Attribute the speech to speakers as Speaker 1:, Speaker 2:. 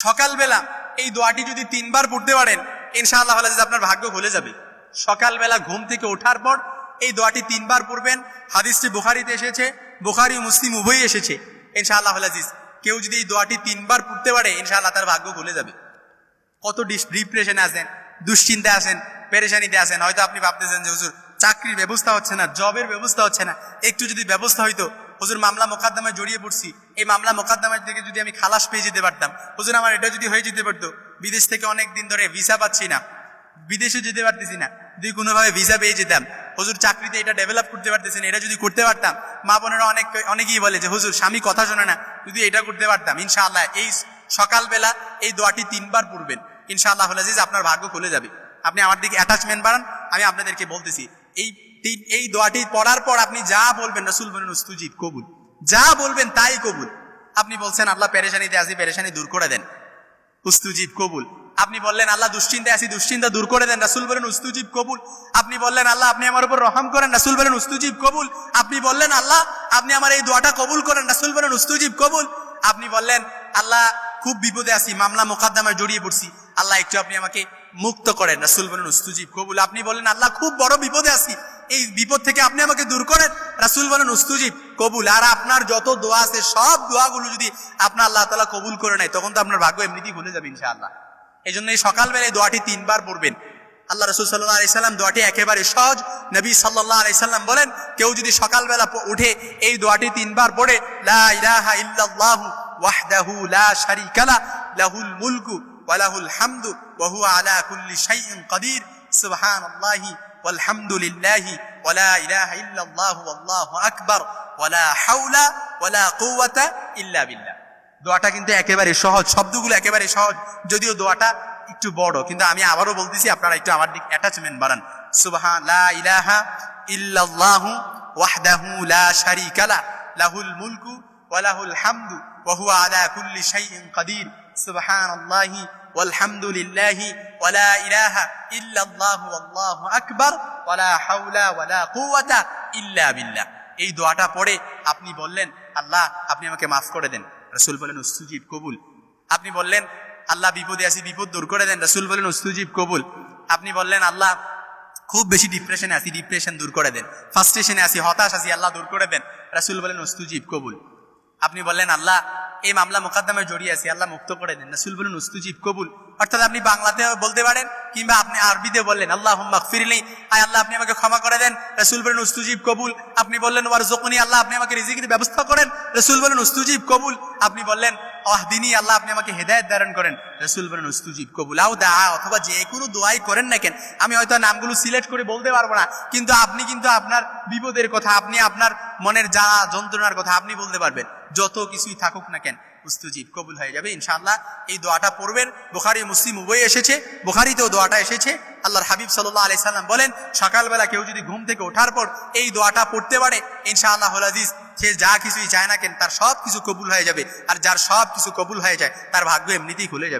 Speaker 1: সকালবেলা এই দোয়াটি যদি তিনবার পড়তে পারেন, ইনশাআল্লাহ আল্লাহ আপনার ভাগ্য খুলে যাবে। সকালবেলা ঘুম থেকে ওঠার পর এই দোয়াটি তিনবার পড়বেন। হাদিসটি বুখারিতে এসেছে, বুখারি মুসলিম উভয়ই এসেছে। ইনশাআল্লাহ কেউ যদি এই দোয়াটি তিনবার পড়তে পারে, ইনশাআল্লাহ তার ভাগ্য খুলে যাবে। কত ডিপ্রেশনে আছেন, দুশ্চিন্তায় আছেন, পেরেশানিতে আছেন, হয়তো আপনি ভাবতেছেন যে, হুজুর, চাকরির ব্যবস্থা হচ্ছে না, জবের ব্যবস্থা হচ্ছে না। একটু যদি ব্যবস্থা হইতো হুজুর, মামলা মোকদ্দমায় জড়িয়ে পড়ছি। এই মামলা মোকদ্দমায় থেকে যদি আমি খালাস পেয়ে যেতে পারতাম। হুজুর, আমার এটা যদি হয়ে যেতে পারতো, বিদেশ থেকে অনেক দিন ধরে ভিসা পাচ্ছি না। বিদেশে যেতে পারতেছি না। যদি কোনোভাবে ভিসা পেয়ে যেতাম, হুজুর, চাকরিতে এটা ডেভেলপ করতে পারতেছি না এটা যদি করতে পারতাম, মা বোনেরা অনেক, অনেকেই বলে যে, হুজুর, স্বামী কথা শোনে না, যদি এটা করতে পারতাম, ইনশাআল্লাহ এই সকালবেলা এই দোয়াটি তিনবার পড়বেন। ইনশাআল্লাহ আজিজ আপনার ভাগ্য খুলে যাবে। আপনি আমার দিকে অ্যাটাচমেন্ট বাড়ান, আমি আপনাদেরকে বলতেছি, এই এই দোয়াটি পড়ার পর আপনি যা বলবেন রসুল বলেন উস্তুজিব, কবুল। যা বলবেন তাই কবুল। আপনি বলছেন, আল্লাহ পেরেশানিতে আসি পেরেশানি দূর করে দেন। উস্তুজিব, কবুল। আপনি বললেন, আল্লাহ দুশ্চিন্তায় আসি দুশ্চিন্তা দূর করে দেন। রাসুল বলেন, উস্তুজিব, কবুল। আপনি বললেন, আল্লাহ আপনি আমার উপর রহম করেন। রাসুল বলেন, উস্তুজিব, কবুল। আপনি বললেন, আল্লাহ আপনি আমার এই দোয়াটা কবুল করেন। রাসুল বলেন, উস্তুজিব, কবুল। আপনি বললেন, আল্লাহ খুব বিপদে আছি, মামলা মোকদ্দমায় জড়িয়ে পড়ছি। আল্লাহ একটু আপনি আমাকে মুক্ত করেন। রাসুল বলেন, উস্তুজিব, কবুল। আপনি বললেন, আল্লাহ খুব বড় বিপদে আছি। এই বিপদ থেকে আপনি আমাকে দূর করেন। রাসুল বলেন, উস্তুজিব, কবুল। আর আপনার যত দোয়া আছে, সব দোয়াগুলো যদি আপনার আল্লাহ তালা কবুল করে নেয়, তখন তো আপনার ভাগ্য এমনিতেই খুলে যাবে ইনশাআল্লাহ। এই জন্য এই সকালবেলা এই দোয়াটি তিনবার পড়বেন। আল্লাহ রসুল সাল্লাহ আলাইসাল্লাম দোয়াটি একেবারে সহজ। নবী সাল্লাহ আলাইসাল্লাম বলেন, কেউ যদি সকালবেলা উঠে এই দোয়াটি তিনবার পড়ে লা, লাহুল মুলকু ওয়া লাহুল হামদু ওয়া হুয়া আলা কুল্লি শাইইন কাদির। সুবহানাল্লাহি ওয়া লা ইলাহা ইল্লাল্লাহু ওয়াল্লাহু আকবার ওয়া লা হাওলা ওয়া লা কুওয়াতা ইল্লা বিল্লাহ। দোয়াটা কিন্তু একেবারে সহজ, শব্দগুলো একেবারে সহজ, যদিও দোয়াটা একটু বড়, কিন্তু আমি আবারও বলতেছি, আপনারা একটু আমার দিক অ্যাটাচমেন্ট বাড়ান। সুবহান, লা ইলাহা ইল্লাল্লাহু ওয়াহদাহু লা শারীকা লা, লাহুল মুলকু ওয়া লাহুল হামদু ওয়া হুয়া আলা কুল্লি শাইইন কাদির। সুবহানাল্লাহি والحمد لله ولا إله إلا الله والله أكبر ولا حول ولا قوة إلا بالله এই দোয়াটা পড়ে আপনি বললেন আল্লাহ আপনি আমাকে মাফ করে দেন রসুল বলেন উস্তুজিব কবুল আপনি বললেন আল্লাহ বিপদে আছি বিপদ দূর করে দেন রসুল বলেন উস্তুজিব কবুল আপনি বললেন আল্লাহ খুব বেশি ডিপ্রেশনে আছি ডিপ্রেশন দূর করে দেন ফার্স্টেশনে আছি হতাশ আছি আল্লাহ দূর করে দেন রাসুল বলেন উস্তুজিব কবুল আপনি বললেন, আল্লাহ, এই মামলা মোকদ্দমায় জড়িয়ে আছি, আল্লাহ মুক্ত করে দেন। রাসুল বলেন উস্তুজিব, কবুল। অর্থাৎ আপনি বাংলাতে বলতে পারেন কিংবা আপনি আরবিতে বললেন আল্লাহ ফিরলি আয় আল্লাহ, আপনি আমাকে ক্ষমা করে দেন। রাসুল বলেন উস্তুজিব, কবুল। আপনি বললেন ওয়ার জকুনি আল্লাহ, আপনি আমাকে রিজিকের ব্যবস্থা করেন। রাসুল বলেন উস্তুজিব, কবুল। আপনি বললেন আহ দিনী আল্লাহ, আপনি আমাকে হেদায়ত ধারণ করেন। রসুল বলেন উস্তুজিব, কবুল। আও দা, অথবা যে কোনো দোয়াই করেন না কেন, আমি হয়তো নামগুলো সিলেক্ট করে বলতে পারব না, কিন্তু আপনি কিন্তু আপনার বিপদের কথা, আপনি আপনার মনের যা যন্ত্রণার কথা, আপনি বলতে পারবেন। যত কিছুই থাকুক না কেন উস্তুজিব কবুল হয়ে যাবে, ইনশাআল্লাহ। এই দোয়াটা পড়বেন। বোখারি, মুসলিম উভয় এসেছে। বোখারিতেও দোয়াটা এসেছে। আল্লাহর হাবিব সাল্লাহ আলি সাল্লাম বলেন, সকালবেলা কেউ যদি ঘুম থেকে ওঠার পর এই দোয়াটা পড়তে পারে ইনশাআল্লাহ আজিজ, সে যা কিছুই চায় না কেন, তার সব কিছু কবুল হয়ে যাবে। আর যার সব কিছু কবুল হয়ে যায়, তার ভাগ্য এমনিতেই খুলে যাবে।